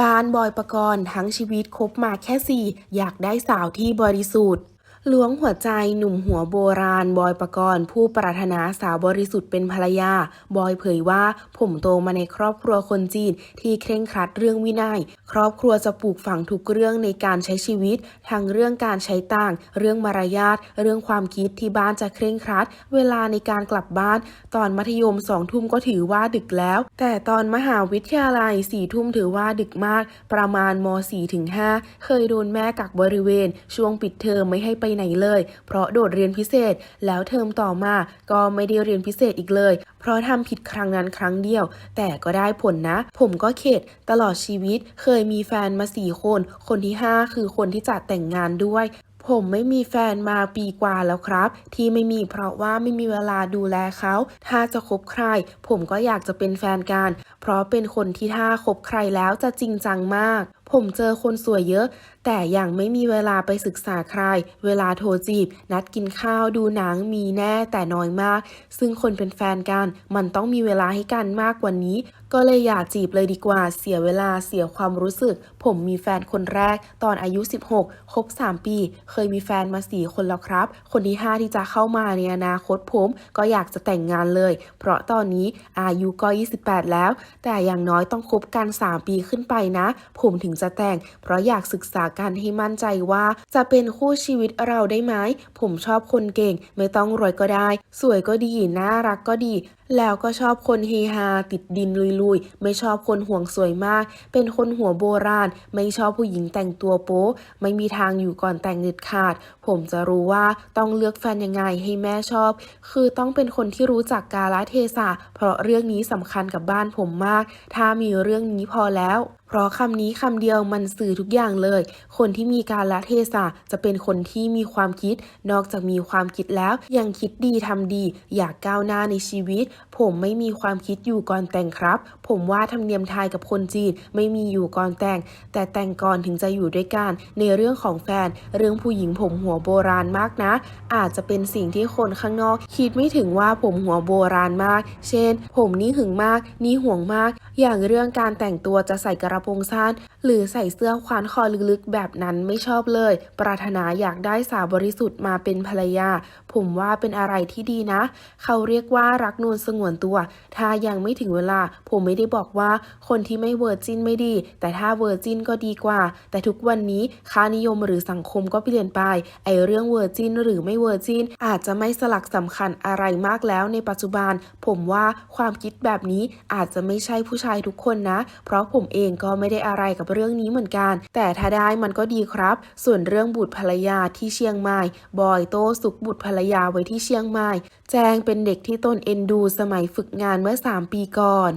บ้านบอยประกรณ์ทั้งชีวิตคบมาแค่สี่อยากได้สาวที่บริสุทธิ์ ล้วงหัวใจหนุ่มหัวโบราณ บอยประกรณ์ ผู้ปรารถนาสาวบริสุทธิ์เป็นภรรยา บอยเผยว่าผมโตมาในครอบครัวคนจีน ที่เคร่งครัดเรื่องวินัย ครอบครัวจะปลูกฝังทุกเรื่องในการใช้ชีวิต ทั้งเรื่องการใช้ต่าง เรื่องมารยาทเรื่องความคิดที่บ้านจะเคร่งครัด เวลาในการกลับบ้าน ตอนมัธยมสองทุ่มก็ถือว่าดึกแล้ว แต่ตอนมหาวิทยาลัยสี่ทุ่มถือว่าดึกมาก ประมาณม .4 ถึง 5 เคยโดนแม่กักบริเวณ ช่วงปิดเทอมไม่ให้ไปไหนเลย เพราะโดดเรียนพิเศษ แล้วเทอมต่อมาก็ไม่ได้เรียนพิเศษอีกเลย เพราะทำผิดครั้งนั้นครั้งเดียว แต่ก็ได้ผลนะ ผมก็เข็ดตลอดชีวิต เคยมีแฟนมาสี่คน คนที่ห้าคือคนที่จะแต่งงานด้วยผมไม่มีแฟนมาปีกว่าแล้วครับ ที่ไม่มีเพราะว่าไม่มีเวลาดูแลเขา ถ้าจะคบใคร ผมก็อยากจะเป็นแฟนกัน เพราะเป็นคนที่ถ้าคบใครแล้วจะจริงจังมากผมเจอคนสวยเยอะ แต่ยังไม่มีเวลาไปศึกษาใคร เวลาโทรจีบ นัดกินข้าวดูหนังมีแน่แต่น้อยมาก ซึ่งคนเป็นแฟนกัน มันต้องมีเวลาให้กันมากกว่านี้ ก็เลยอย่าจีบเลยดีกว่า เสียเวลาเสียความรู้สึก ผมมีแฟนคนแรก ตอนอายุ 16คบ3 ปี เคยมีแฟนมา 4 คนแล้วครับ คนที่ 5 ที่จะเข้ามาในอนาคตผม ก็อยากจะแต่งงานเลย เพราะตอนนี้อายุก็ 28 แล้ว แต่อย่างน้อยต้องคบกัน 3 ปีขึ้นไปนะ ผมถึงจะแต่ง เพราะอยากศึกษากันให้มั่นใจว่า จะเป็นคู่ชีวิตเราได้ไหม ผมชอบคนเก่ง ไม่ต้องรวยก็ได้ สวยก็ดี น่ารักก็ดีแล้วก็ชอบคนเฮฮาติดดินลุยๆ ไม่ชอบคนห่วงสวยมาก เป็นคนหัวโบราณ ไม่ชอบผู้หญิงแต่งตัวโป๊ไม่มีทางอยู่ก่อนแต่งเด็ดขาด ผมจะรู้ว่าต้องเลือกแฟนยังไงให้แม่ชอบ คือต้องเป็นคนที่รู้จักกาลเทศะ เพราะเรื่องนี้สำคัญกับบ้านผมมาก ถ้ามีเรื่องนี้พอแล้วเพราะคำนี้คำเดียวมันสื่อทุกอย่างเลย คนที่มีการละเทศะจะเป็นคนที่มีความคิด นอกจากมีความคิดแล้วยังคิดดีทำดี อยากก้าวหน้าในชีวิตผมไม่มีความคิดอยู่ก่อนแต่งครับ ผมว่าธรรมเนียมไทยกับคนจีนไม่มีอยู่ก่อนแต่ง แต่แต่งก่อนถึงจะอยู่ด้วยกัน ในเรื่องของแฟน เรื่องผู้หญิงผมหัวโบราณมากนะ อาจจะเป็นสิ่งที่คนข้างนอก คิดไม่ถึงว่าผมหัวโบราณมาก เช่น ผมนี่หึงมาก นี่ห่วงมาก อย่างเรื่องการแต่งตัวจะใส่กระโปรงสั้นหรือใส่เสื้อคว้านคอลึกๆ แบบนั้นไม่ชอบเลย ปรารถนาอยากได้สาวบริสุทธิ์มาเป็นภรรยา ผมว่าเป็นอะไรที่ดีนะ เขาเรียกว่ารักนวลสงวนตัว ถ้ายังไม่ถึงเวลา ผมไม่ได้บอกว่าคนที่ไม่เวอร์จินไม่ดี แต่ถ้าเวอร์จินก็ดีกว่า แต่ทุกวันนี้ค่านิยมหรือสังคมก็เปลี่ยนไป ไอเรื่องเวอร์จินหรือไม่เวอร์จินอาจจะไม่สลักสำคัญอะไรมากแล้วในปัจจุบัน ผมว่าความคิดแบบนี้อาจจะไม่ใช่ผู้ชายทุกคนนะ เพราะผมเองก็ไม่ได้อะไรกับเรื่องนี้เหมือนกัน แต่ถ้าได้มันก็ดีครับ ส่วนเรื่องบุตรภรรยาที่เชียงใหม่ บอยโต้สุกบุตรภรรยาไว้ที่เชียงใหม่ แจงเป็นเด็กที่ตนเอ็นดูสมัยฝึกงานเมื่อ 3 ปีก่อน